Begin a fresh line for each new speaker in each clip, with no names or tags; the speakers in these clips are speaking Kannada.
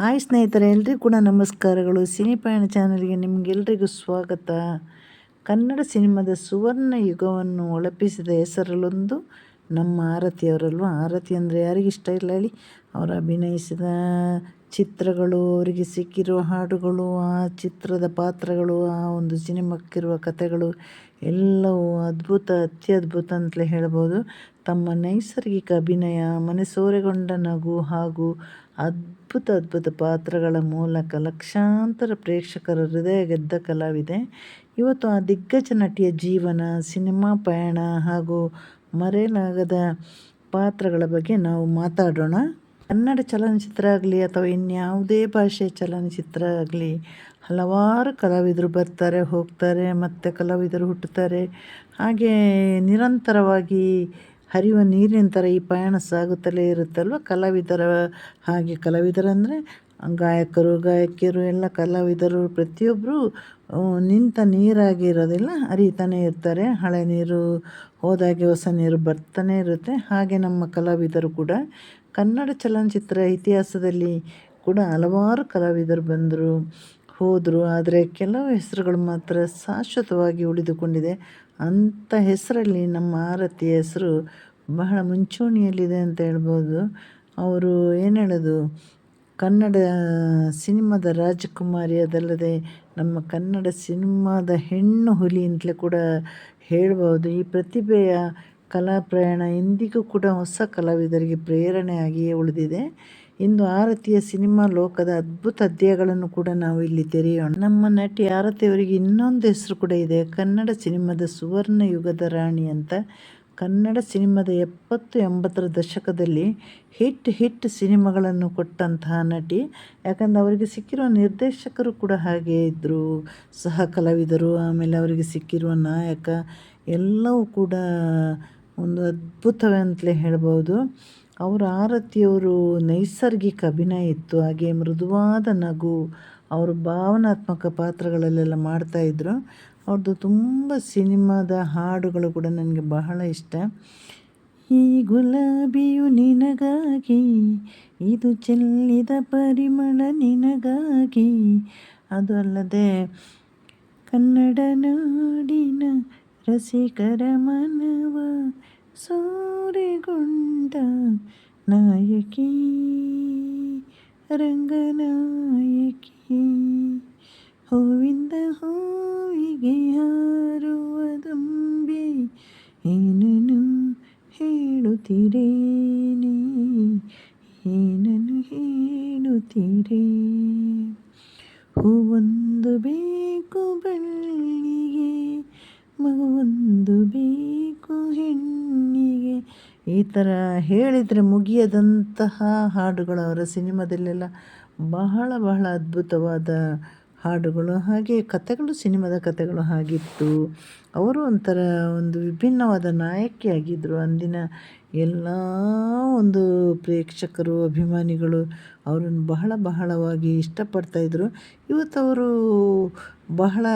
ಹಾಯ್ ಸ್ನೇಹಿತರೆ, ಎಲ್ರಿಗೂ ಕೂಡ ನಮಸ್ಕಾರಗಳು. ಸಿನಿಪಯಣ ಚಾನಲ್ಗೆ ನಿಮಗೆಲ್ರಿಗೂ ಸ್ವಾಗತ. ಕನ್ನಡ ಸಿನಿಮಾದ ಸುವರ್ಣ ಯುಗವನ್ನು ಒಳಪಿಸಿದ ಹೆಸರಲ್ಲೊಂದು ನಮ್ಮ ಆರತಿಯವರಲ್ವ ಆರತಿ ಅಂದರೆ ಯಾರಿಗಿಷ್ಟ ಇಲ್ಲ ಹೇಳಿ? ಅವರು ಅಭಿನಯಿಸಿದ ಚಿತ್ರಗಳು, ಅವರಿಗೆ ಸಿಕ್ಕಿರುವ ಹಾಡುಗಳು, ಆ ಚಿತ್ರದ ಪಾತ್ರಗಳು, ಆ ಒಂದು ಸಿನಿಮಾಕ್ಕಿರುವ ಕಥೆಗಳು ಎಲ್ಲವೂ ಅದ್ಭುತ, ಅತ್ಯದ್ಭುತ ಅಂತಲೇ ಹೇಳ್ಬೋದು. ತಮ್ಮ ನೈಸರ್ಗಿಕ ಅಭಿನಯ, ಮನಸೋರೆಗೊಂಡ ನಗು ಹಾಗೂ ಅದ್ಭುತ ಅದ್ಭುತ ಪಾತ್ರಗಳ ಮೂಲಕ ಲಕ್ಷಾಂತರ ಪ್ರೇಕ್ಷಕರ ಹೃದಯ ಗೆದ್ದ ಕಲಾವಿದೆ. ಇವತ್ತು ಆ ದಿಗ್ಗಜ ನಟಿಯ ಜೀವನ, ಸಿನಿಮಾ ಪಯಣ ಹಾಗೂ ಮರೆಯಲಾಗದ ಪಾತ್ರಗಳ ಬಗ್ಗೆ ನಾವು ಮಾತಾಡೋಣ. ಕನ್ನಡ ಚಲನಚಿತ್ರ ಆಗಲಿ ಅಥವಾ ಇನ್ಯಾವುದೇ ಭಾಷೆಯ ಚಲನಚಿತ್ರ ಆಗಲಿ, ಹಲವಾರು ಕಲಾವಿದರು ಬರ್ತಾರೆ, ಹೋಗ್ತಾರೆ, ಮತ್ತು ಕಲಾವಿದರು ಹುಟ್ಟುತ್ತಾರೆ. ಹಾಗೆ ನಿರಂತರವಾಗಿ ಹರಿಯುವ ನೀರಿನ ಥರ ಈ ಪಯಣ ಸಾಗುತ್ತಲೇ ಇರುತ್ತಲ್ವ? ಕಲಾವಿದರ ಹಾಗೆ ಕಲಾವಿದರಂದರೆ ಗಾಯಕರು, ಗಾಯಕಿಯರು, ಎಲ್ಲ ಕಲಾವಿದರು ಪ್ರತಿಯೊಬ್ಬರು ನಿಂತ ನೀರಾಗಿ ಇರೋದಿಲ್ಲ, ಹರಿತಾನೆ ಇರ್ತಾರೆ. ಹಳೆ ನೀರು ಹೋದಾಗೆ ಹೊಸ ನೀರು ಬರ್ತಾನೆ ಇರುತ್ತೆ. ಹಾಗೆ ನಮ್ಮ ಕಲಾವಿದರು ಕೂಡ ಕನ್ನಡ ಚಲನಚಿತ್ರ ಇತಿಹಾಸದಲ್ಲಿ ಕೂಡ ಹಲವಾರು ಕಲಾವಿದರು ಬಂದರು, ಹೋದರು. ಆದರೆ ಕೆಲವು ಹೆಸರುಗಳು ಮಾತ್ರ ಶಾಶ್ವತವಾಗಿ ಉಳಿದುಕೊಂಡಿದೆ. ಅಂಥ ಹೆಸರಲ್ಲಿ ನಮ್ಮ ಆರತಿಯ ಹೆಸರು ಬಹಳ ಮುಂಚೂಣಿಯಲ್ಲಿದೆ ಅಂತ ಹೇಳ್ಬೋದು. ಅವರು ಏನು ಹೇಳೋದು? ಕನ್ನಡ ಸಿನಿಮಾದ ರಾಜಕುಮಾರಿ ಅದಲ್ಲದೆ ನಮ್ಮ ಕನ್ನಡ ಸಿನಿಮಾದ ಹೆಣ್ಣು ಹುಲಿ ಅಂತಲೇ ಕೂಡ ಹೇಳ್ಬೋದು. ಈ ಪ್ರತಿಭೆಯ ಕಲಾ ಪ್ರಯಾಣ ಇಂದಿಗೂ ಕೂಡ ಹೊಸ ಕಲಾವಿದರಿಗೆ ಪ್ರೇರಣೆಯಾಗಿಯೇ ಉಳಿದಿದೆ. ಇಂದು ಆರತಿಯ ಸಿನಿಮಾ ಲೋಕದ ಅದ್ಭುತ ಅಧ್ಯಾಯಗಳನ್ನು ಕೂಡ ನಾವು ಇಲ್ಲಿ ತೆರೆಯೋಣ. ನಮ್ಮ ನಟಿ ಆರತಿಯವರಿಗೆ ಇನ್ನೊಂದು ಹೆಸರು ಕೂಡ ಇದೆ. ಕನ್ನಡ ಸಿನಿಮಾದ ಸುವರ್ಣ ಯುಗದ ರಾಣಿ ಅಂತ. ಕನ್ನಡ ಸಿನಿಮಾದ ಎಪ್ಪತ್ತು ಎಂಬತ್ತರ ದಶಕದಲ್ಲಿ ಹಿಟ್ ಹಿಟ್ ಸಿನಿಮಾಗಳನ್ನು ಕೊಟ್ಟಂತಹ ನಟಿ. ಯಾಕಂದರೆ ಅವರಿಗೆ ಸಿಕ್ಕಿರುವ ನಿರ್ದೇಶಕರು ಕೂಡ ಹಾಗೆ ಇದ್ದರು ಸಹ ಕಲಾವಿದರು, ಆಮೇಲೆ ಅವರಿಗೆ ಸಿಕ್ಕಿರುವ ನಾಯಕ, ಎಲ್ಲವೂ ಕೂಡ ಒಂದು ಅದ್ಭುತವೇ ಅಂತಲೇ ಹೇಳ್ಬೋದು. ಅವರ ಆರತಿಯವರು ನೈಸರ್ಗಿಕ ಅಭಿನಯ ಇತ್ತು. ಹಾಗೆ ಮೃದುವಾದ ನಗು ಅವರು ಭಾವನಾತ್ಮಕ ಪಾತ್ರಗಳಲ್ಲೆಲ್ಲ ಮಾಡ್ತಾಯಿದ್ರು ಅವ್ರದ್ದು ತುಂಬ ಸಿನಿಮಾದ ಹಾಡುಗಳು ಕೂಡ ನನಗೆ ಬಹಳ ಇಷ್ಟ. ಈ ಗುಲಾಬಿಯು ನಿನಗಾಗಿ, ಇದು ಚೆಲ್ಲಿದ ಪರಿಮಳ ನಿನಗಾಗಿ. ಅದು ಅಲ್ಲದೆ ಕನ್ನಡ ನಾಡಿನ ರಸಿಕರ ಮನವ ಸೋರೆಗೊಂಡ ನಾಯಕಿ. ರಂಗನಾಯಕಿ ಹೂವಿಂದ ಹೂವಿಗೆ ಹಾರುವ ದುಂಬಿ ಏನನು ಹೇಳುತ್ತೀರೇ ನೀ ಏನನು ಹೇಳುತ್ತೀರೇ ಈ ಥರ ಹೇಳಿದರೆ ಮುಗಿಯದಂತಹ ಹಾಡುಗಳು ಅವರ ಸಿನಿಮಾದಲ್ಲೆಲ್ಲ ಬಹಳ ಬಹಳ ಅದ್ಭುತವಾದ ಹಾಡುಗಳು. ಹಾಗೆ ಕಥೆಗಳು, ಸಿನಿಮಾದ ಕಥೆಗಳು ಹಾಗಿತ್ತು. ಅವರು ಒಂಥರ ಒಂದು ವಿಭಿನ್ನವಾದ ನಾಯಕಿಯಾಗಿದ್ದರು ಅಂದಿನ ಎಲ್ಲ ಒಂದು ಪ್ರೇಕ್ಷಕರು, ಅಭಿಮಾನಿಗಳು ಅವರನ್ನು ಬಹಳ ಬಹಳವಾಗಿ ಇಷ್ಟಪಡ್ತಾಯಿದ್ರು ಇವತ್ತು ಅವರು ಬಹಳ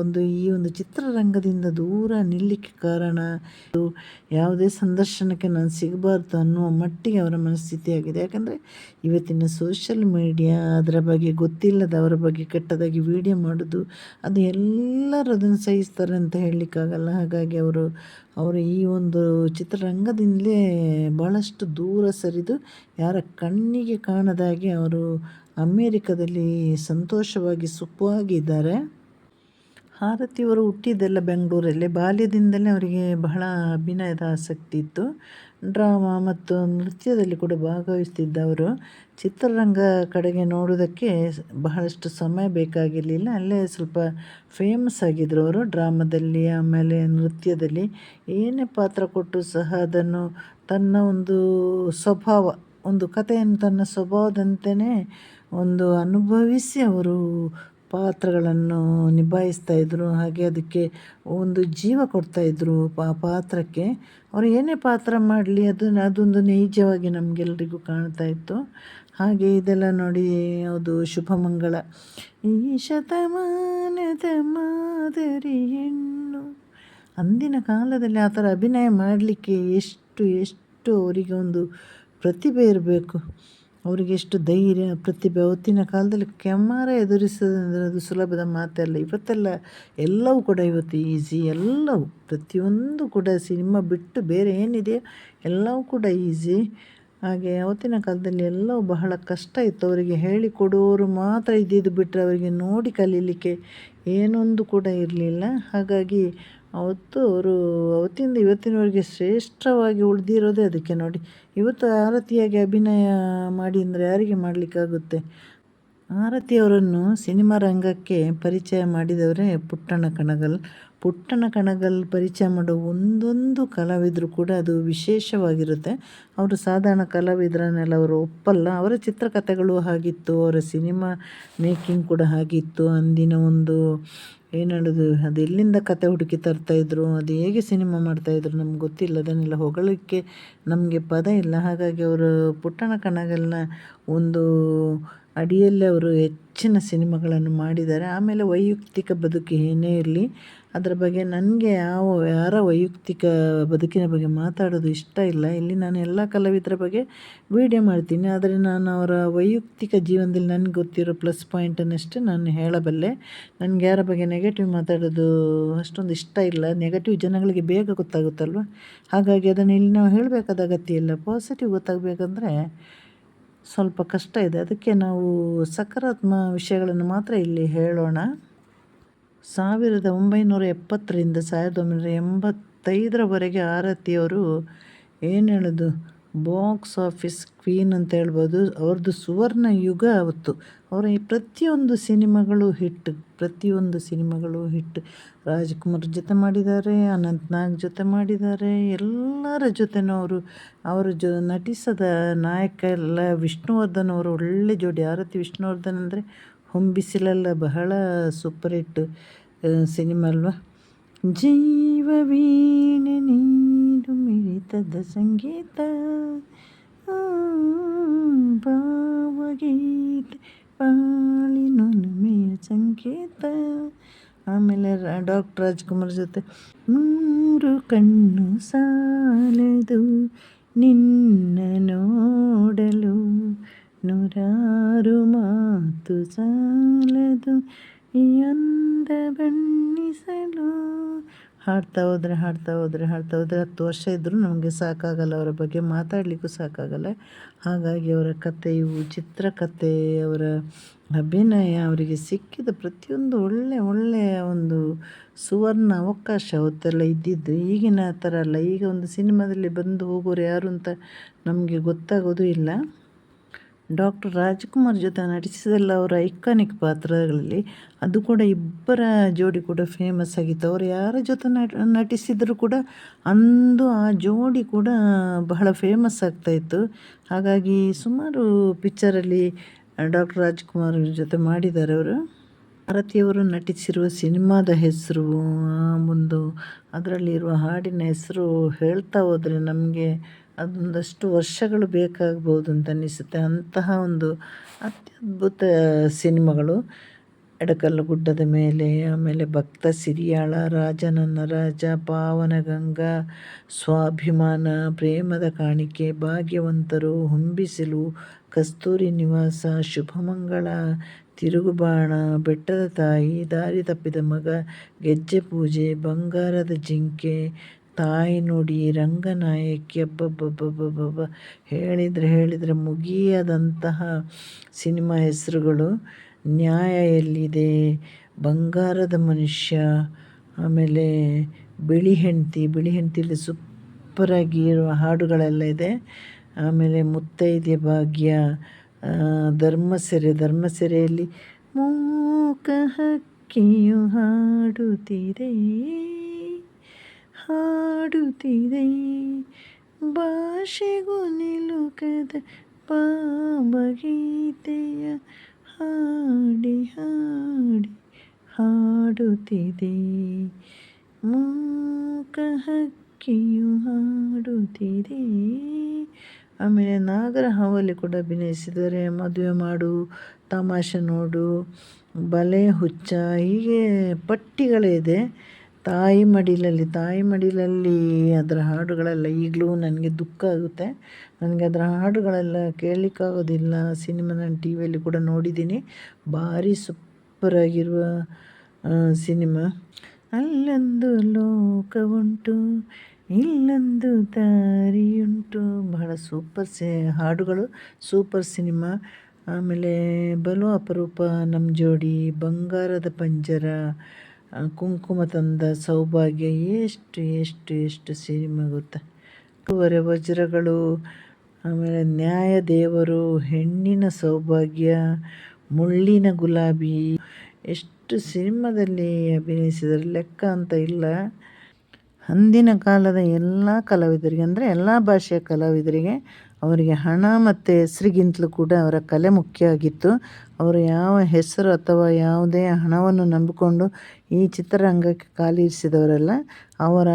ಒಂದು ಈ ಒಂದು ಚಿತ್ರರಂಗದಿಂದ ದೂರ ನಿಲ್ಲಿಕ್ಕೆ ಕಾರಣ ಯಾವುದೇ ಸಂದರ್ಶನಕ್ಕೆ ನಾನು ಸಿಗಬಾರ್ದು ಅನ್ನುವ ಮಟ್ಟಿಗೆ ಅವರ ಮನಸ್ಥಿತಿ ಆಗಿದೆ. ಯಾಕಂದರೆ ಇವತ್ತಿನ ಸೋಷಲ್ ಮೀಡಿಯಾ ಅದರ ಬಗ್ಗೆ ಗೊತ್ತಿಲ್ಲದವರ ಬಗ್ಗೆ ಕೆಟ್ಟದಾಗಿ ವಿಡಿಯೋ ಮಾಡೋದು, ಅದು ಎಲ್ಲರೂ ಅದನ್ನು ಸಹಿಸ್ತಾರೆ ಅಂತ ಹೇಳಲಿಕ್ಕಾಗಲ್ಲ. ಹಾಗಾಗಿ ಅವರು ಅವರು ಈ ಒಂದು ಚಿತ್ರರಂಗದಿಂದಲೇ ಭಾಳಷ್ಟು ದೂರ ಸರಿದು ಯಾರ ಕಣ್ಣಿಗೆ ಕಾಣದಾಗೆ ಅವರು ಅಮೇರಿಕದಲ್ಲಿ ಸಂತೋಷವಾಗಿ ಸುಖವಾಗಿದ್ದಾರೆ. ಆರತಿಯವರು ಹುಟ್ಟಿದ್ದೆಲ್ಲ ಬೆಂಗಳೂರಲ್ಲಿ. ಬಾಲ್ಯದಿಂದಲೇ ಅವರಿಗೆ ಬಹಳ ಅಭಿನಯದ ಆಸಕ್ತಿ ಇತ್ತು. ಡ್ರಾಮಾ ಮತ್ತು ನೃತ್ಯದಲ್ಲಿ ಕೂಡ ಭಾಗವಹಿಸ್ತಿದ್ದ ಅವರು ಚಿತ್ರರಂಗ ಕಡೆಗೆ ನೋಡೋದಕ್ಕೆ ಬಹಳಷ್ಟು ಸಮಯ ಬೇಕಾಗಿರಲಿಲ್ಲ. ಅಲ್ಲೇ ಸ್ವಲ್ಪ ಫೇಮಸ್ ಆಗಿದ್ದರು ಅವರು. ಡ್ರಾಮಾದಲ್ಲಿ, ಆಮೇಲೆ ನೃತ್ಯದಲ್ಲಿ ಏನೇ ಪಾತ್ರ ಕೊಟ್ಟು ಸಹ ಅದನ್ನು ತನ್ನ ಒಂದು ಸ್ವಭಾವ, ಒಂದು ಕಥೆಯನ್ನು ತನ್ನ ಸ್ವಭಾವದಂತೆಯೇ ಒಂದು ಅನುಭವಿಸಿ ಅವರು ಪಾತ್ರಗಳನ್ನು ನಿಭಾಯಿಸ್ತಾ ಇದ್ದರು ಹಾಗೆ ಅದಕ್ಕೆ ಒಂದು ಜೀವ ಕೊಡ್ತಾಯಿದ್ರು ಆ ಪಾತ್ರಕ್ಕೆ. ಅವರು ಏನೇ ಪಾತ್ರ ಮಾಡಲಿ ಅದನ್ನು ಅದೊಂದು ನೈಜವಾಗಿ ನಮಗೆಲ್ಲರಿಗೂ ಕಾಣ್ತಾ ಇತ್ತು. ಹಾಗೆ ಇದೆಲ್ಲ ನೋಡಿ ಅದು ಶುಭಮಂಗಳ ಈ ಶತಮಾನದ ಮಾದರಿ ಹೆಣ್ಣು. ಅಂದಿನ ಕಾಲದಲ್ಲಿ ಆ ಥರ ಅಭಿನಯ ಮಾಡಲಿಕ್ಕೆ ಎಷ್ಟು ಎಷ್ಟು ಅವರಿಗೆ ಒಂದು ಪ್ರತಿಭೆ ಇರಬೇಕು. ಅವರಿಗೆ ಎಷ್ಟು ಧೈರ್ಯ, ಪ್ರತಿಭೆ, ಅವತ್ತಿನ ಕಾಲದಲ್ಲಿ ಕ್ಯಾಮರಾ ಎದುರಿಸೋದಂದರೆ ಅದು ಸುಲಭದ ಮಾತಲ್ಲ. ಇವತ್ತೆಲ್ಲ ಎಲ್ಲವೂ ಕೂಡ ಇವತ್ತು ಈಸಿ ಎಲ್ಲವೂ, ಪ್ರತಿಯೊಂದು ಕೂಡ ಸಿನಿಮಾ ಬಿಟ್ಟು ಬೇರೆ ಏನಿದೆಯೋ ಎಲ್ಲವೂ ಕೂಡ ಈಸಿ ಹಾಗೆ ಅವತ್ತಿನ ಕಾಲದಲ್ಲಿ ಎಲ್ಲವೂ ಬಹಳ ಕಷ್ಟ ಇತ್ತು. ಅವರಿಗೆ ಹೇಳಿಕೊಡುವವರು ಮಾತ್ರ ಇದ್ದಿದ್ದು ಬಿಟ್ಟರೆ ಅವರಿಗೆ ನೋಡಿ ಕಲೀಲಿಕ್ಕೆ ಏನೊಂದು ಕೂಡ ಇರಲಿಲ್ಲ. ಹಾಗಾಗಿ ಅವತ್ತು ಅವರು ಅವತ್ತಿಂದ ಇವತ್ತಿನವರೆಗೆ ಶ್ರೇಷ್ಠವಾಗಿ ಉಳಿದಿರೋದೇ ಅದಕ್ಕೆ ನೋಡಿ. ಇವತ್ತು ಆರತಿಯಾಗಿ ಅಭಿನಯ ಮಾಡಿ ಅಂದರೆ ಯಾರಿಗೆ ಮಾಡಲಿಕ್ಕಾಗುತ್ತೆ? ಆರತಿಯವರನ್ನು ಸಿನಿಮಾ ರಂಗಕ್ಕೆ ಪರಿಚಯ ಮಾಡಿದವರೇ ಪುಟ್ಟಣ ಕಣಗಲ್. ಪುಟ್ಟಣ ಕಣಗಲ್ ಪರಿಚಯ ಮಾಡೋ ಒಂದೊಂದು ಕಲಾವಿದರು ಕೂಡ ಅದು ವಿಶೇಷವಾಗಿರುತ್ತೆ. ಅವರು ಸಾಧಾರಣ ಕಲಾವಿದರನ್ನೆಲ್ಲ ಅವರು ಒಪ್ಪಲ್ಲ. ಅವರ ಚಿತ್ರಕಥೆಗಳು ಹಾಗಿತ್ತು, ಅವರ ಸಿನಿಮಾ ಮೇಕಿಂಗ್ ಕೂಡ ಹಾಗಿತ್ತು. ಅಂದಿನ ಒಂದು ಏನು ಹೇಳೋದು? ಅದು ಎಲ್ಲಿಂದ ಕತೆ ಹುಡುಕಿ ತರ್ತಾಯಿದ್ರು ಅದು ಹೇಗೆ ಸಿನಿಮಾ ಮಾಡ್ತಾಯಿದ್ರು ನಮ್ಗೆ ಗೊತ್ತಿಲ್ಲ ಅದನ್ನೆಲ್ಲ ಹೊಗಳಕ್ಕೆ ನಮಗೆ ಪದ ಇಲ್ಲ. ಹಾಗಾಗಿ ಅವರು ಪುಟ್ಟಣ ಕಣಗಲ್ನ ಒಂದು ಅಡಿಯಲ್ಲಿ ಅವರು ಹೆಚ್ಚಿನ ಸಿನಿಮಾಗಳನ್ನು ಮಾಡಿದ್ದಾರೆ. ಆಮೇಲೆ ವೈಯಕ್ತಿಕ ಬದುಕು ಏನೇ ಇರಲಿ ಅದರ ಬಗ್ಗೆ ನನಗೆ ಯಾವ, ಯಾರ ವೈಯಕ್ತಿಕ ಬದುಕಿನ ಬಗ್ಗೆ ಮಾತಾಡೋದು ಇಷ್ಟ ಇಲ್ಲ. ಇಲ್ಲಿ ನಾನು ಎಲ್ಲ ಕಲಾವಿದರ ಬಗ್ಗೆ ವೀಡಿಯೋ ಮಾಡ್ತೀನಿ. ಆದರೆ ನಾನು ಅವರ ವೈಯಕ್ತಿಕ ಜೀವನದಲ್ಲಿ ನನಗೆ ಗೊತ್ತಿರೋ ಪ್ಲಸ್ ಪಾಯಿಂಟನ್ನಷ್ಟೇ ನಾನು ಹೇಳಬಲ್ಲೆ. ನನಗೆ ಯಾರ ಬಗ್ಗೆ ನೆಗೆಟಿವ್ ಮಾತಾಡೋದು ಅಷ್ಟೊಂದು ಇಷ್ಟ ಇಲ್ಲ. ನೆಗೆಟಿವ್ ಜನಗಳಿಗೆ ಬೇಗ ಗೊತ್ತಾಗುತ್ತಲ್ವ? ಹಾಗಾಗಿ ಅದನ್ನು ಇಲ್ಲಿ ನಾವು ಹೇಳಬೇಕಾದ ಅಗತ್ಯ ಇಲ್ಲ. ಪಾಸಿಟಿವ್ ಗೊತ್ತಾಗಬೇಕಂದ್ರೆ ಸ್ವಲ್ಪ ಕಷ್ಟ ಇದೆ. ಅದಕ್ಕೆ ನಾವು ಸಕಾರಾತ್ಮಕ ವಿಷಯಗಳನ್ನು ಮಾತ್ರ ಇಲ್ಲಿ ಹೇಳೋಣ. ಸಾವಿರದ ಒಂಬೈನೂರ ಎಪ್ಪತ್ತರಿಂದ ಸಾವಿರದ ಒಂಬೈನೂರ ಎಂಬತ್ತೈದರವರೆಗೆ ಆರತಿಯವರು ಏನು ಹೇಳೋದು? ಬಾಕ್ಸ್ ಆಫೀಸ್ ಕ್ವೀನ್ ಅಂತ ಹೇಳ್ಬೋದು. ಅವ್ರದ್ದು ಸುವರ್ಣ ಯುಗ ಅವತ್ತು. ಅವರ ಈ ಪ್ರತಿಯೊಂದು ಸಿನಿಮಾಗಳು ಹಿಟ್, ಪ್ರತಿಯೊಂದು ಸಿನಿಮಾಗಳು ಹಿಟ್. ರಾಜ್ಕುಮಾರ್ ಜೊತೆ ಮಾಡಿದ್ದಾರೆ, ಅನಂತ್ ನಾಗ್ ಜೊತೆ ಮಾಡಿದ್ದಾರೆ, ಎಲ್ಲರ ಜೊತೆನೂ ಅವರು ಅವರು ಜೊ, ನಟಿಸದ ನಾಯಕ ಎಲ್ಲ ವಿಷ್ಣುವರ್ಧನ್ ಅವರು ಒಳ್ಳೆ ಜೋಡಿ. ಆರತಿ ವಿಷ್ಣುವರ್ಧನ್ ಅಂದರೆ ಹೊಂಬಿಸಿಲೆಲ್ಲ ಬಹಳ ಸೂಪರ್ ಹಿಟ್ ಸಿನಿಮಾ ಅಲ್ವಾ? ಜೀವವೀಣೆ ನೀಡು ಮಿಡಿತದ ಸಂಗೀತ ಭಾವಗೀತೆ ಬಾಳಿನೊಲುಮೆಯ ಸಂಕೇತ. ಆಮೇಲೆ ಡಾಕ್ಟರ್ ರಾಜ್ಕುಮಾರ್ ಜೊತೆ ಮೂರು ಕಣ್ಣು ಸಾಲದು ನಿನ್ನ ನೂರಾರು ಮಾತು ಸಾಲದು, ಎಂದ ಬಣ್ಣಿಸಲು. ಹಾಡ್ತಾ ಹೋದರೆ ಹಾಡ್ತಾ ಹೋದರೆ ಹಾಡ್ತಾ ಹೋದರೆ ಹತ್ತು ವರ್ಷ ಇದ್ದರೂ ನಮಗೆ ಸಾಕಾಗಲ್ಲ, ಅವರ ಬಗ್ಗೆ ಮಾತಾಡಲಿಕ್ಕೂ ಸಾಕಾಗಲ್ಲ. ಹಾಗಾಗಿ ಅವರ ಕಥೆಯು ಚಿತ್ರಕಥೆ ಅವರ ಅಭಿನಯ, ಅವರಿಗೆ ಸಿಕ್ಕಿದ ಪ್ರತಿಯೊಂದು ಒಳ್ಳೆ ಒಳ್ಳೆಯ ಒಂದು ಸುವರ್ಣ ಅವಕಾಶ ಅವತ್ತೆಲ್ಲ ಇದ್ದಿದ್ದು. ಈಗಿನ ಥರ ಅಲ್ಲ, ಈಗ ಒಂದು ಸಿನಿಮಾದಲ್ಲಿ ಬಂದು ಹೋಗೋರು ಯಾರು ಅಂತ ನಮಗೆ ಗೊತ್ತಾಗೋದು ಇಲ್ಲ. ಡಾಕ್ಟರ್ ರಾಜ್ಕುಮಾರ್ ಜೊತೆ ನಟಿಸಿದಲ್ಲ ಅವರ ಐಕಾನಿಕ್ ಪಾತ್ರಗಳಲ್ಲಿ, ಅದು ಕೂಡ ಇಬ್ಬರ ಜೋಡಿ ಕೂಡ ಫೇಮಸ್ ಆಗಿತ್ತು. ಅವರು ಯಾರ ಜೊತೆ ನಟಿಸಿದರೂ ಕೂಡ ಅಂದು ಆ ಜೋಡಿ ಕೂಡ ಬಹಳ ಫೇಮಸ್ ಆಗ್ತಾಯಿತ್ತು ಹಾಗಾಗಿ ಸುಮಾರು ಪಿಕ್ಚರಲ್ಲಿ ಡಾಕ್ಟರ್ ರಾಜ್ಕುಮಾರ್ ಜೊತೆ ಮಾಡಿದ್ದಾರೆ ಅವರು. ಭಾರತಿಯವರು ನಟಿಸಿರುವ ಸಿನಿಮಾದ ಹೆಸರು ಮುಂದು ಅದರಲ್ಲಿರುವ ಹಾಡಿನ ಹೆಸರು ಹೇಳ್ತಾ ಹೋದರೆ ನಮಗೆ ಅದೊಂದಷ್ಟು ವರ್ಷಗಳು ಬೇಕಾಗ್ಬೋದು ಅಂತ ಅನ್ನಿಸುತ್ತೆ ಅಂತಹ ಒಂದು ಅತ್ಯದ್ಭುತ ಸಿನಿಮಾಗಳು. ಎಡಕಲ್ಲು ಗುಡ್ಡದ ಮೇಲೆ, ಆಮೇಲೆ ಭಕ್ತ, ಸಿರಿಯಾಳ ರಾಜ ನನ್ನ ರಾಜ, ಪಾವನಗಂಗಾ, ಸ್ವಾಭಿಮಾನ, ಪ್ರೇಮದ ಕಾಣಿಕೆ, ಭಾಗ್ಯವಂತರು, ಹೊಂಬಿಸಿಲು, ಕಸ್ತೂರಿ ನಿವಾಸ, ಶುಭಮಂಗಳ, ತಿರುಗುಬಾಣ, ಬೆಟ್ಟದ ತಾಯಿ, ದಾರಿ ತಪ್ಪಿದ ಮಗ, ಗೆಜ್ಜೆ ಪೂಜೆ, ಬಂಗಾರದ ಜಿಂಕೆ ತಾಯಿ ನುಡಿ ರಂಗನಾಯಕಿ ಅಬ್ಬಬ್ಬಬ್ಬಬ್ಬಬ್ಬ. ಹೇಳಿದರೆ ಹೇಳಿದರೆ ಮುಗಿಯದಂತಹ ಸಿನಿಮಾ ಹೆಸರುಗಳು ನ್ಯಾಯ ಎಲ್ಲಿದೆ? ಬಂಗಾರದ ಮನುಷ್ಯ, ಆಮೇಲೆ ಬಿಳಿ ಹೆಂಡತಿ. ಬಿಳಿ ಹೆಂಡತಿಲಿ ಸೂಪರಾಗಿ ಇರುವ ಹಾಡುಗಳೆಲ್ಲ ಇದೆ. ಆಮೇಲೆ ಮುತ್ತೈದೆ ಭಾಗ್ಯ ಧರ್ಮಸೆರೆ. ಧರ್ಮಸೆರೆಯಲ್ಲಿ ಮೂಕ ಹಕ್ಕಿಯು ಹಾಡುತ್ತಿದೆ. ಹಾಡುತ್ತಿದೆ. ಭಾಷೆಗೂ ನಿಲುಕದ ಪಾಮಗೀತೆಯ ಹಾಡಿ ಹಾಡಿ ಹಾಡುತ್ತಿದೆ. ಮೂಕ ಹಕ್ಕಿಯು ಹಾಡುತ್ತಿದೆ. ಆಮೇಲೆ ನಾಗರ ಹಾವಲ್ಲಿ ಕೂಡ ಅಭಿನಯಿಸಿದರೆ ಮದುವೆ ಮಾಡು, ತಮಾಷೆ ನೋಡು, ಬಲೆ ಹುಚ್ಚ, ಹೀಗೆ ಪಟ್ಟಿಗಳೇ ಇದೆ. ತಾಯಿ ಮಡಿಲಲ್ಲಿ ತಾಯಿ ಮಡಿಲಲ್ಲಿ ಅದರ ಹಾಡುಗಳೆಲ್ಲ ಈಗಲೂ ನನಗೆ ದುಃಖ ಆಗುತ್ತೆ. ನನಗೆ ಅದರ ಹಾಡುಗಳೆಲ್ಲ ಕೇಳಲಿಕ್ಕಾಗೋದಿಲ್ಲ. ಸಿನಿಮಾ ನಾನು ಟಿ ವಿಯಲ್ಲಿ ಕೂಡ ನೋಡಿದ್ದೀನಿ. ಭಾರಿ ಸೂಪರಾಗಿರುವ ಸಿನಿಮಾ. ಅಲ್ಲೊಂದು ಲೋಕ ಉಂಟು ಇಲ್ಲೊಂದು ದಾರಿಯುಂಟು. ಬಹಳ ಸೂಪರ್ ಸೆ, ಹಾಡುಗಳು, ಸೂಪರ್ ಸಿನಿಮಾ. ಆಮೇಲೆ ಬಲು ಅಪರೂಪ ನಮ್ಮ ಜೋಡಿ ಬಂಗಾರದ ಪಂಜರ. ಕುಂಕುಮ ತಂದ ಸೌಭಾಗ್ಯ ಎಷ್ಟು ಎಷ್ಟು ಎಷ್ಟು ಸಿನಿಮಾ ಗೊತ್ತಾ ವಜ್ರಗಳು, ಆಮೇಲೆ ನ್ಯಾಯ ದೇವರು, ಹೆಣ್ಣಿನ ಸೌಭಾಗ್ಯ, ಮುಳ್ಳಿನ ಗುಲಾಬಿ, ಎಷ್ಟು ಸಿನಿಮಾದಲ್ಲಿ ಅಭಿನಯಿಸಿದರೆ ಲೆಕ್ಕ ಅಂತ ಇಲ್ಲ. ಅಂದಿನ ಕಾಲದ ಎಲ್ಲ ಕಲಾವಿದರಿಗೆ, ಅಂದರೆ ಎಲ್ಲ ಭಾಷೆಯ ಕಲಾವಿದರಿಗೆ, ಅವರಿಗೆ ಹಣ ಮತ್ತು ಹೆಸರಿಗಿಂತಲೂ ಕೂಡ ಅವರ ಕಲೆ ಮುಖ್ಯ ಆಗಿತ್ತು. ಅವರು ಯಾವ ಹೆಸರು ಅಥವಾ ಯಾವುದೇ ಹಣವನ್ನು ನಂಬಿಕೊಂಡು ಈ ಚಿತ್ರರಂಗಕ್ಕೆ ಕಾಲಿರಿಸಿದವರೆಲ್ಲ ಅವರ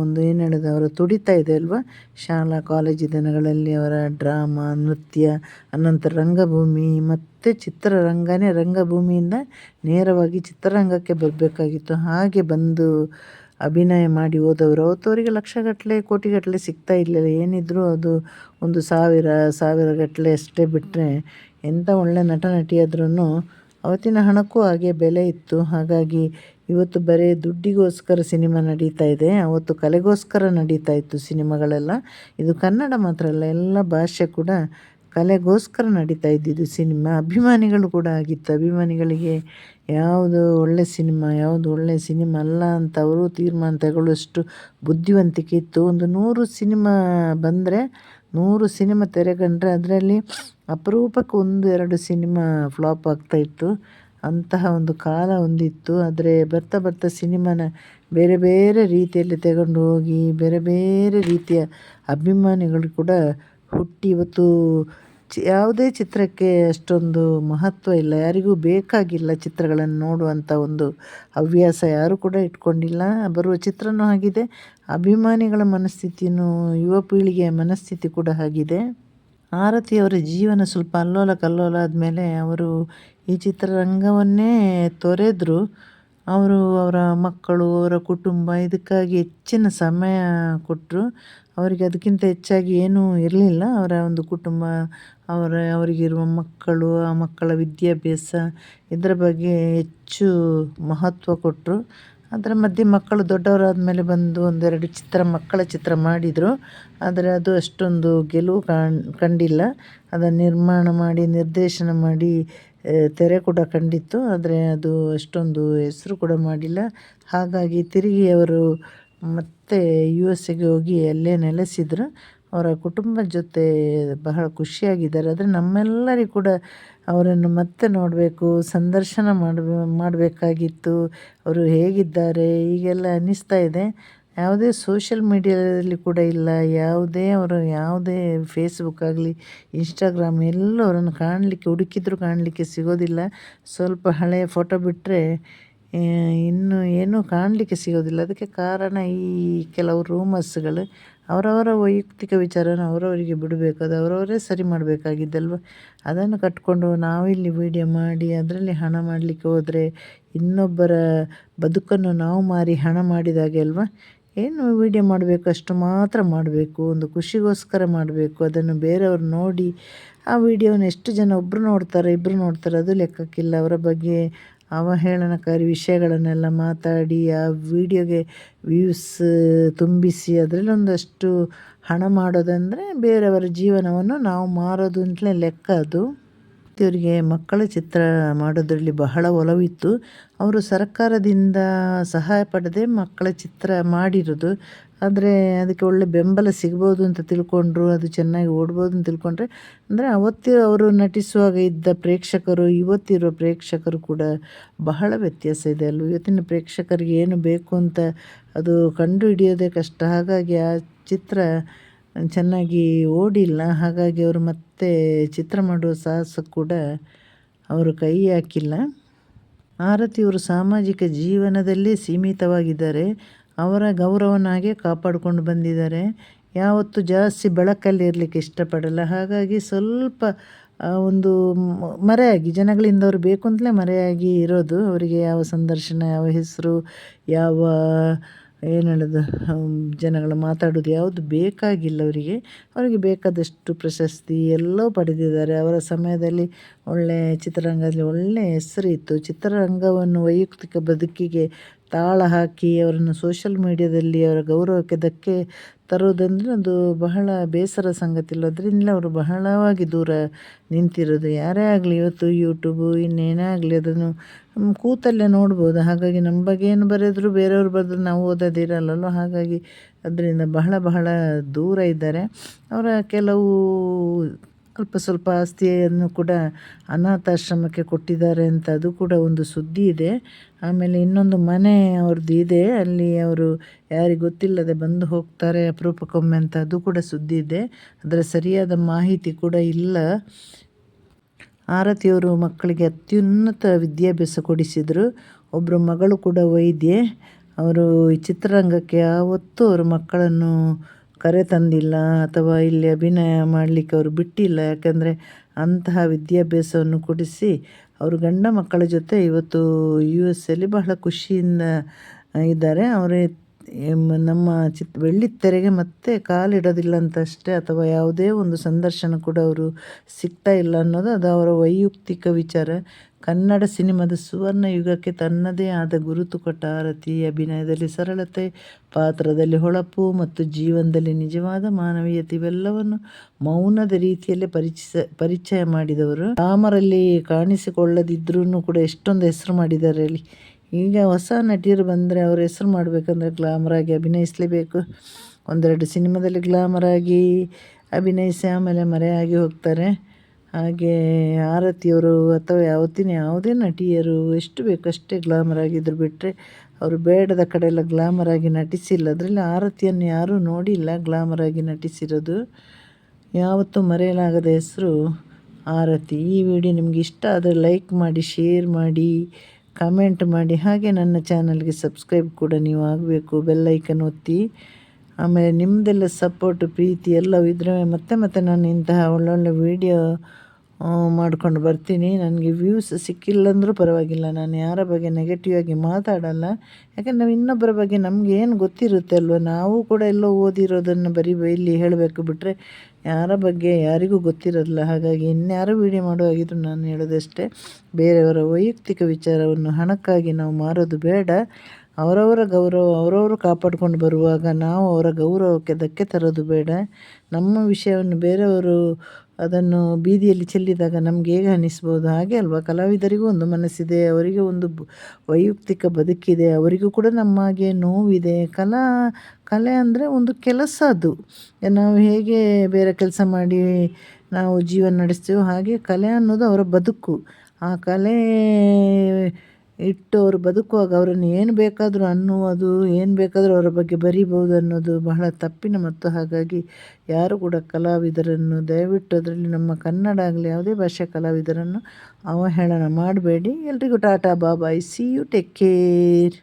ಒಂದು ಏನು ಹೇಳೋದು, ಅವರ ತುಡಿತ ಇದೆ ಅಲ್ವಾ? ಶಾಲಾ ಕಾಲೇಜು ದಿನಗಳಲ್ಲಿ ಅವರ ಡ್ರಾಮಾ ನೃತ್ಯ, ಅನಂತರ ರಂಗಭೂಮಿ, ಮತ್ತು ಚಿತ್ರರಂಗನೇ ರಂಗಭೂಮಿಯಿಂದ ನೇರವಾಗಿ ಚಿತ್ರರಂಗಕ್ಕೆ ಬರಬೇಕಾಗಿತ್ತು. ಹಾಗೆ ಬಂದು ಅಭಿನಯ ಮಾಡಿ ಹೋದವರು. ಅವತ್ತವರಿಗೆ ಲಕ್ಷಗಟ್ಟಲೆ, ಕೋಟಿಗಟ್ಟಲೆ ಸಿಗ್ತಾ ಇರಲಿಲ್ಲ. ಏನಿದ್ದರೂ ಅದು ಒಂದು ಸಾವಿರ ಗಟ್ಟಲೆ ಅಷ್ಟೇ ಬಿಟ್ಟರೆ ಎಂಥ ಒಳ್ಳೆ ನಟ ನಟಿಯಾದ್ರೂ ಅವತ್ತಿನ ಹಣಕ್ಕೂ ಹಾಗೆ ಬೆಲೆ ಇತ್ತು. ಹಾಗಾಗಿ ಇವತ್ತು ಬರೀ ದುಡ್ಡಿಗೋಸ್ಕರ ಸಿನಿಮಾ ನಡೀತಾ ಇದೆ. ಅವತ್ತು ಕಲೆಗೋಸ್ಕರ ನಡೀತಾ ಇತ್ತು ಸಿನಿಮಾಗಳೆಲ್ಲ. ಇದು ಕನ್ನಡ ಮಾತ್ರ ಅಲ್ಲ, ಎಲ್ಲ ಭಾಷೆ ಕೂಡ ಕಲೆಗೋಸ್ಕರ ನಡೀತಾ ಇದ್ದಿದ್ದು ಸಿನಿಮಾ. ಅಭಿಮಾನಿಗಳು ಕೂಡ ಆಗಿತ್ತು. ಅಭಿಮಾನಿಗಳಿಗೆ ಯಾವುದು ಒಳ್ಳೆ ಸಿನಿಮಾ, ಯಾವುದು ಒಳ್ಳೆ ಸಿನಿಮಾ ಅಲ್ಲ ಅಂತ ಅವರು ತೀರ್ಮಾನ ತಗೊಳ್ಳುವಷ್ಟು ಬುದ್ಧಿವಂತಿಕೆ ಇತ್ತು. ಒಂದು ನೂರು ಸಿನಿಮಾ ಬಂದರೆ ನೂರು ಸಿನಿಮಾ ತೆರೆಗಂಡ್ರೆ ಅದರಲ್ಲಿ ಅಪರೂಪಕ್ಕೆ ಒಂದು ಎರಡು ಸಿನಿಮಾ ಫ್ಲಾಪ್ ಆಗ್ತಾಯಿತ್ತು ಅಂತಹ ಒಂದು ಕಾಲ ಒಂದಿತ್ತು. ಆದರೆ ಬರ್ತಾ ಬರ್ತಾ ಸಿನಿಮಾನ ಬೇರೆ ಬೇರೆ ರೀತಿಯಲ್ಲಿ ತಗೊಂಡು ಹೋಗಿ, ಬೇರೆ ಬೇರೆ ರೀತಿಯ ಅಭಿಮಾನಿಗಳು ಕೂಡ ಹುಟ್ಟಿ ಇವತ್ತು ಯಾವುದೇ ಚಿತ್ರಕ್ಕೆ ಅಷ್ಟೊಂದು ಮಹತ್ವ ಇಲ್ಲ. ಯಾರಿಗೂ ಬೇಕಾಗಿಲ್ಲ ಚಿತ್ರಗಳನ್ನು ನೋಡುವಂಥ ಒಂದು ಹವ್ಯಾಸ. ಯಾರೂ ಕೂಡ ಇಟ್ಕೊಂಡಿಲ್ಲ. ಬರುವ ಚಿತ್ರನೂ ಆಗಿದೆ. ಅಭಿಮಾನಿಗಳ ಮನಸ್ಥಿತಿಯೂ ಯುವ ಪೀಳಿಗೆಯ ಮನಸ್ಥಿತಿ ಕೂಡ ಆಗಿದೆ ಆರತಿಯವರ ಜೀವನ ಸ್ವಲ್ಪ ಅಲ್ಲೋಲ ಕಲ್ಲೋಲ ಆದಮೇಲೆ ಅವರು ಈ ಚಿತ್ರರಂಗವನ್ನೇ ತೊರೆದರು. ಅವರು ಅವರ ಮಕ್ಕಳು, ಅವರ ಕುಟುಂಬ, ಇದಕ್ಕಾಗಿ ಹೆಚ್ಚಿನ ಸಮಯ ಕೊಟ್ಟರು ಅವರಿಗೆ ಅದಕ್ಕಿಂತ ಹೆಚ್ಚಾಗಿ ಏನೂ ಇರಲಿಲ್ಲ. ಅವರ ಒಂದು ಕುಟುಂಬ, ಅವರ, ಅವರಿಗಿರುವ ಮಕ್ಕಳು, ಆ ಮಕ್ಕಳ ವಿದ್ಯಾಭ್ಯಾಸ, ಇದರ ಬಗ್ಗೆ ಹೆಚ್ಚು ಮಹತ್ವ ಕೊಟ್ಟರು ಅದರ ಮಧ್ಯೆ ಮಕ್ಕಳು ದೊಡ್ಡವರಾದ ಮೇಲೆ ಬಂದು ಒಂದೆರಡು ಚಿತ್ರ, ಮಕ್ಕಳ ಚಿತ್ರ ಮಾಡಿದರು. ಆದರೆ ಅದು ಅಷ್ಟೊಂದು ಗೆಲುವು ಕಂಡಿಲ್ಲ. ಅದನ್ನು ನಿರ್ಮಾಣ ಮಾಡಿ, ನಿರ್ದೇಶನ ಮಾಡಿ ತೆರೆ ಕೂಡ ಕಂಡಿತ್ತು. ಆದರೆ ಅದು ಅಷ್ಟೊಂದು ಹೆಸರು ಕೂಡ ಮಾಡಿಲ್ಲ. ಹಾಗಾಗಿ ತಿರುಗಿ ಅವರು ಮತ್ತೆ ಯು ಎಸ್ ಎಗೆ ಹೋಗಿ ಅಲ್ಲೇ ನೆಲೆಸಿದ್ರು. ಅವರ ಕುಟುಂಬದ ಜೊತೆ ಬಹಳ ಖುಷಿಯಾಗಿದ್ದಾರೆ. ಆದರೆ ನಮ್ಮೆಲ್ಲರಿಗೂ ಕೂಡ ಅವರನ್ನು ಮತ್ತೆ ನೋಡಬೇಕು, ಸಂದರ್ಶನ ಮಾಡಬೇ, ಮಾಡಬೇಕಾಗಿತ್ತು. ಅವರು ಹೇಗಿದ್ದಾರೆ? ಈಗೆಲ್ಲ ಅನ್ನಿಸ್ತಾ ಇದೆ. ಯಾವುದೇ ಸೋಷಿಯಲ್ ಮೀಡಿಯಾದಲ್ಲಿ ಕೂಡ ಇಲ್ಲ. ಯಾವುದೇ ಅವರು ಯಾವುದೇ ಫೇಸ್ಬುಕ್ ಆಗಲಿ ಇನ್ಸ್ಟಾಗ್ರಾಮ್ ಎಲ್ಲೂ ಅವರನ್ನು ಕಾಣಲಿಕ್ಕೆ, ಹುಡುಕಿದ್ರು ಕಾಣಲಿಕ್ಕೆ ಸಿಗೋದಿಲ್ಲ. ಸ್ವಲ್ಪ ಹಳೆಯ ಫೋಟೋ ಬಿಟ್ಟರೆ ಇನ್ನು ಏನೂ ಕಾಣಲಿಕ್ಕೆ ಸಿಗೋದಿಲ್ಲ. ಅದಕ್ಕೆ ಕಾರಣ ಈ ಕೆಲವು ರೂಮರ್ಸ್ಗಳು ಅವರವರ ವೈಯಕ್ತಿಕ ವಿಚಾರನ ಅವರವರಿಗೆ ಬಿಡಬೇಕು ಅದು ಅವರವರೇ ಸರಿ ಮಾಡಬೇಕಾಗಿದ್ದಲ್ವ? ಅದನ್ನು ಕಟ್ಕೊಂಡು ನಾವಿಲ್ಲಿ ವೀಡಿಯೋ ಮಾಡಿ, ಅದರಲ್ಲಿ ಹಣ ಮಾಡಲಿಕ್ಕೆ ಹೋದರೆ ಇನ್ನೊಬ್ಬರ ಬದುಕನ್ನು ನಾವು ಮಾರಿ ಹಣ ಮಾಡಿದಾಗೆ ಅಲ್ವಾ? ಏನು ವೀಡಿಯೋ ಮಾಡಬೇಕು, ಅಷ್ಟು ಮಾತ್ರ ಮಾಡಬೇಕು, ಒಂದು ಖುಷಿಗೋಸ್ಕರ ಮಾಡಬೇಕು, ಅದನ್ನು ಬೇರೆಯವ್ರು ನೋಡಿ ಆ ವಿಡಿಯೋನ ಎಷ್ಟು ಜನ ಒಬ್ಬರು ನೋಡ್ತಾರೆ ಇಬ್ಬರು ನೋಡ್ತಾರೆ, ಅದು ಲೆಕ್ಕಕ್ಕಿಲ್ಲ. ಅವರ ಬಗ್ಗೆ ಅವಹೇಳನಕಾರಿ ವಿಷಯಗಳನ್ನೆಲ್ಲ ಮಾತಾಡಿ, ಆ ವಿಡಿಯೋಗೆ ವ್ಯೂಸ್ ತುಂಬಿಸಿ, ಅದರಲ್ಲಿ ಒಂದಷ್ಟು ಹಣ ಮಾಡೋದಂದರೆ ಬೇರೆಯವರ ಜೀವನವನ್ನು ನಾವು ಮಾರೋದು ಅಂತಲೇ ಲೆಕ್ಕ ಅದು. ಇವರಿಗೆ ಮಕ್ಕಳ ಚಿತ್ರ ಮಾಡೋದರಲ್ಲಿ ಬಹಳ ಒಲವಿತ್ತು. ಅವರು ಸರ್ಕಾರದಿಂದ ಸಹಾಯ ಪಡೆದೇ ಮಕ್ಕಳ ಚಿತ್ರ ಮಾಡಿರೋದು. ಆದರೆ ಅದಕ್ಕೆ ಒಳ್ಳೆ ಬೆಂಬಲ ಸಿಗ್ಬೋದು ಅಂತ ತಿಳ್ಕೊಂಡ್ರು, ಅದು ಚೆನ್ನಾಗಿ ಓಡ್ಬೋದು ಅಂತ ತಿಳ್ಕೊಂಡ್ರೆ. ಅಂದರೆ ಅವತ್ತು ಅವರು ನಟಿಸುವಾಗ ಇದ್ದ ಪ್ರೇಕ್ಷಕರು, ಇವತ್ತಿರೋ ಪ್ರೇಕ್ಷಕರು ಕೂಡ ಬಹಳ ವ್ಯತ್ಯಾಸ ಇದೆ ಅಲ್ವ? ಇವತ್ತಿನ ಪ್ರೇಕ್ಷಕರಿಗೆ ಏನು ಬೇಕು ಅಂತ ಅದು ಕಂಡು ಹಿಡಿಯೋದೇ ಕಷ್ಟ. ಹಾಗಾಗಿ ಆ ಚಿತ್ರ ಚೆನ್ನಾಗಿ ಓಡಿಲ್ಲ. ಹಾಗಾಗಿ ಅವರು ಮತ್ತೆ ಚಿತ್ರ ಮಾಡುವ ಸಾಹಸ ಕೂಡ ಅವರು ಕೈ ಹಾಕಿಲ್ಲ. ಆರತಿಯವರು ಸಾಮಾಜಿಕ ಜೀವನದಲ್ಲೇ ಸೀಮಿತವಾಗಿದ್ದಾರೆ. ಅವರ ಗೌರವನಾಗೆ ಕಾಪಾಡಿಕೊಂಡು ಬಂದಿದ್ದಾರೆ. ಯಾವತ್ತು ಜಾಸ್ತಿ ಬೆಳಕಲ್ಲಿ ಇರಲಿಕ್ಕೆ ಇಷ್ಟಪಡಲ್ಲ. ಹಾಗಾಗಿ ಸ್ವಲ್ಪ ಒಂದು ಮರೆಯಾಗಿ, ಜನಗಳಿಂದ ಅವರು ಬೇಕು ಅಂತಲೇ ಮರೆಯಾಗಿ ಇರೋದು. ಅವರಿಗೆ ಯಾವ ಸಂದರ್ಶನ, ಯಾವ ಹೆಸರು, ಯಾವ ಏನು ಹೇಳೋದು ಜನಗಳು ಮಾತಾಡೋದು ಯಾವುದು ಬೇಕಾಗಿಲ್ಲ ಅವರಿಗೆ. ಅವರಿಗೆ ಬೇಕಾದಷ್ಟು ಪ್ರಶಸ್ತಿ ಎಲ್ಲವೂ ಪಡೆದಿದ್ದಾರೆ. ಅವರ ಸಮಯದಲ್ಲಿ ಒಳ್ಳೆಯ ಚಿತ್ರರಂಗದಲ್ಲಿ ಒಳ್ಳೆಯ ಹೆಸರು ಇತ್ತು ಚಿತ್ರರಂಗವನ್ನು ವೈಯಕ್ತಿಕ ಬದುಕಿಗೆ ತಾಳ ಹಾಕಿ ಅವರನ್ನು ಸೋಷಲ್ ಮೀಡಿಯಾದಲ್ಲಿ ಅವರ ಗೌರವಕ್ಕೆ ಧಕ್ಕೆ ತರೋದಂದರೆ ಅದು ಬಹಳ ಬೇಸರ ಸಂಗತಿ ಇಲ್ಲ ಅದರಿಂದ ಅವರು ಬಹಳವಾಗಿ ದೂರ ನಿಂತಿರೋದು. ಯಾರೇ ಆಗಲಿ ಇವತ್ತು ಯೂಟ್ಯೂಬು ಇನ್ನೇನೇ ಆಗಲಿ ಅದನ್ನು ಕೂತಲ್ಲೇ ನೋಡ್ಬೋದು. ಹಾಗಾಗಿ ನಮ್ಮ ಬಗ್ಗೆ ಏನು ಬರೆದ್ರು ಬೇರೆಯವ್ರು ಬರೆದ್ರು ನಾವು ಓದೋದಿರಲ್ಲಲ್ಲೋ ಹಾಗಾಗಿ ಅದರಿಂದ ಬಹಳ ಬಹಳ ದೂರ ಇದ್ದಾರೆ. ಅವರ ಕೆಲವು ಅಲ್ಪ ಸ್ವಲ್ಪ ಆಸ್ತಿಯನ್ನು ಕೂಡ ಅನಾಥಾಶ್ರಮಕ್ಕೆ ಕೊಟ್ಟಿದ್ದಾರೆ ಅಂತ ಅದು ಕೂಡ ಒಂದು ಸುದ್ದಿ ಇದೆ. ಆಮೇಲೆ ಇನ್ನೊಂದು ಮನೆ ಅವ್ರದ್ದು ಇದೆ. ಅಲ್ಲಿ ಅವರು ಯಾರಿಗೆ ಗೊತ್ತಿಲ್ಲದೆ ಬಂದು ಹೋಗ್ತಾರೆ ಅಪರೂಪಕ್ಕೊಮ್ಮೆ ಅಂತ ಅದು ಕೂಡ ಸುದ್ದಿ ಇದೆ. ಅದರ ಸರಿಯಾದ ಮಾಹಿತಿ ಕೂಡ ಇಲ್ಲ. ಆರತಿಯವರು ಮಕ್ಕಳಿಗೆ ಅತ್ಯುನ್ನತ ವಿದ್ಯಾಭ್ಯಾಸ ಕೊಡಿಸಿದರು. ಒಬ್ಬರು ಮಗಳು ಕೂಡ ವೈದ್ಯೆ. ಅವರು ಈ ಚಿತ್ರರಂಗಕ್ಕೆ ಯಾವತ್ತೂ ಅವರು ಮಕ್ಕಳನ್ನು ಕರೆ ತಂದಿಲ್ಲ ಅಥವಾ ಇಲ್ಲಿ ಅಭಿನಯ ಮಾಡಲಿಕ್ಕೆ ಅವರು ಬಿಟ್ಟಿಲ್ಲ. ಯಾಕಂದರೆ ಅಂತಹ ವಿದ್ಯಾಭ್ಯಾಸವನ್ನು ಕೊಡಿಸಿ ಅವರು ಗಂಡ ಮಕ್ಕಳ ಜೊತೆ ಇವತ್ತು ಯು ಎಸ್ ಅಲ್ಲಿ ಬಹಳ ಖುಷಿಯಿಂದ ಇದ್ದಾರೆ. ಅವರೇ ನಮ್ಮ ಚಿತ್ ತೆರೆಗೆ ಮತ್ತೆ ಕಾಲಿಡೋದಿಲ್ಲ ಅಂತಷ್ಟೇ ಅಥವಾ ಯಾವುದೇ ಒಂದು ಸಂದರ್ಶನ ಕೂಡ ಅವರು ಸಿಗ್ತಾ ಇಲ್ಲ ಅನ್ನೋದು ಅದು ಅವರ ವೈಯಕ್ತಿಕ ವಿಚಾರ. ಕನ್ನಡ ಸಿನಿಮಾದ ಸುವರ್ಣ ಯುಗಕ್ಕೆ ತನ್ನದೇ ಆದ ಗುರುತು ಕೊಟ್ಟ ಆರತಿ, ಅಭಿನಯದಲ್ಲಿ ಸರಳತೆ, ಪಾತ್ರದಲ್ಲಿ ಹೊಳಪು ಮತ್ತು ಜೀವನದಲ್ಲಿ ನಿಜವಾದ ಮಾನವೀಯತೆ ಇವೆಲ್ಲವನ್ನು ಮೌನದ ರೀತಿಯಲ್ಲೇ ಪರಿಚಯ ಪರಿಚಯ ಮಾಡಿದವರು. ರಾಮರಲ್ಲಿ ಕಾಣಿಸಿಕೊಳ್ಳದಿದ್ರೂ ಕೂಡ ಎಷ್ಟೊಂದು ಹೆಸರು ಮಾಡಿದ್ದಾರೆ ಅಲ್ಲಿ. ಈಗ ಹೊಸ ನಟಿಯರು ಬಂದರೆ ಅವ್ರ ಹೆಸರು ಮಾಡಬೇಕಂದ್ರೆ ಗ್ಲಾಮರಾಗಿ ಅಭಿನಯಿಸಲೇಬೇಕು. ಒಂದೆರಡು ಸಿನಿಮಾದಲ್ಲಿ ಗ್ಲಾಮರಾಗಿ ಅಭಿನಯಿಸಿ ಆಮೇಲೆ ಮರೆಯಾಗಿ ಹೋಗ್ತಾರೆ. ಹಾಗೆ ಆರತಿಯವರು ಅಥವಾ ಯಾವತ್ತಿನ ಯಾವುದೇ ನಟಿಯರು ಎಷ್ಟು ಬೇಕಷ್ಟೇ ಗ್ಲಾಮರ್ ಆಗಿದ್ರು ಬಿಟ್ಟರೆ ಅವರು ಬೇಡದ ಕಡೆ ಎಲ್ಲ ಗ್ಲಾಮರ್ ಆಗಿ ನಟಿಸಿಲ್ಲ. ಅದರಲ್ಲಿ ಆರತಿಯನ್ನು ಯಾರೂ ನೋಡಿಲ್ಲ ಗ್ಲಾಮರ್ ಆಗಿ ನಟಿಸಿರೋದು. ಯಾವತ್ತೂ ಮರೆಯಲಾಗದ ಹೆಸರು ಆರತಿ. ಈ ವಿಡಿಯೋ ನಿಮಗೆ ಇಷ್ಟ ಆದರೆ ಲೈಕ್ ಮಾಡಿ ಶೇರ್ ಮಾಡಿ ಕಮೆಂಟ್ ಮಾಡಿ. ಹಾಗೆ ನನ್ನ ಚಾನಲ್ಗೆ ಸಬ್ಸ್ಕ್ರೈಬ್ ಕೂಡ ನೀವು ಆಗಬೇಕು. ಬೆಲ್ಲೈಕನ್ ಒತ್ತಿ. ಆಮೇಲೆ ನಿಮ್ಮದೆಲ್ಲ ಸಪೋರ್ಟ್ ಪ್ರೀತಿ ಎಲ್ಲವೂ ಇದ್ದರೆ ಮತ್ತೆ ಮತ್ತೆ ನಾನು ಇಂತಹ ಒಳ್ಳೊಳ್ಳೆ ವೀಡಿಯೋ ಮಾಡ್ಕೊಂಡು ಬರ್ತೀನಿ. ನನಗೆ ವ್ಯೂಸ್ ಸಿಕ್ಕಿಲ್ಲ ಅಂದರೂ ಪರವಾಗಿಲ್ಲ. ನಾನು ಯಾರ ಬಗ್ಗೆ ನೆಗೆಟಿವ್ ಆಗಿ ಮಾತಾಡಲ್ಲ. ಯಾಕಂದ್ರೆ ನಾವು ಇನ್ನೊಬ್ಬರ ಬಗ್ಗೆ ನಮಗೆ ಏನು ಗೊತ್ತಿರುತ್ತೆ ಅಲ್ವ? ನಾವು ಕೂಡ ಎಲ್ಲೋ ಓದಿರೋದನ್ನು ಬರೀ ಇಲ್ಲಿ ಹೇಳಬೇಕು ಬಿಟ್ಟರೆ ಯಾರ ಬಗ್ಗೆ ಯಾರಿಗೂ ಗೊತ್ತಿರೋಲ್ಲ. ಹಾಗಾಗಿ ಇನ್ಯಾರು ವೀಡಿಯೋ ಮಾಡುವಾಗಿದ್ರು ನಾನು ಹೇಳೋದಷ್ಟೇ, ಬೇರೆಯವರ ವೈಯಕ್ತಿಕ ವಿಚಾರವನ್ನು ಹಣಕ್ಕಾಗಿ ನಾವು ಮಾರೋದು ಬೇಡ. ಅವರವರ ಗೌರವ ಅವರವರು ಕಾಪಾಡಿಕೊಂಡು ಬರುವಾಗ ನಾವು ಅವರ ಗೌರವಕ್ಕೆ ಧಕ್ಕೆ ತರೋದು ಬೇಡ. ನಮ್ಮ ವಿಷಯವನ್ನು ಬೇರೆಯವರು ಅದನ್ನು ಬೀದಿಯಲ್ಲಿ ಚೆಲ್ಲಿದಾಗ ನಮ್ಗೆ ಹೇಗೆ ಅನ್ನಿಸ್ಬೋದು ಹಾಗೆ ಅಲ್ವಾ? ಕಲಾವಿದರಿಗೂ ಒಂದು ಮನಸ್ಸಿದೆ, ಅವರಿಗೆ ಒಂದು ವೈಯಕ್ತಿಕ ಬದುಕಿದೆ, ಅವರಿಗೂ ಕೂಡ ನಮ್ಮ ಹಾಗೆ ನೋವಿದೆ. ಕಲಾ, ಕಲೆ ಅಂದರೆ ಒಂದು ಕೆಲಸ ಅದು. ನಾವು ಹೇಗೆ ಬೇರೆ ಕೆಲಸ ಮಾಡಿ ನಾವು ಜೀವನ ನಡೆಸ್ತೀವೋ ಹಾಗೆ ಕಲೆ ಅನ್ನೋದು ಅವರ ಬದುಕು. ಆ ಕಲೆ ಇಟ್ಟು ಅವರು ಬದುಕುವಾಗ ಅವರನ್ನು ಏನು ಬೇಕಾದರೂ ಅನ್ನುವುದು ಏನು ಬೇಕಾದರೂ ಅವರ ಬಗ್ಗೆ ಬರೀಬಹುದು ಅನ್ನೋದು ಬಹಳ ತಪ್ಪಿನ ಮತ್ತು ಹಾಗಾಗಿ ಯಾರು ಕೂಡ ಕಲಾವಿದರನ್ನು ದಯವಿಟ್ಟು ಅದರಲ್ಲಿ ನಮ್ಮ ಕನ್ನಡ ಆಗಲಿ, ಯಾವುದೇ ಭಾಷೆ ಕಲಾವಿದರನ್ನು ಅವಹೇಳನ ಮಾಡಬೇಡಿ. ಎಲ್ರಿಗೂ Tata bye-bye see you take care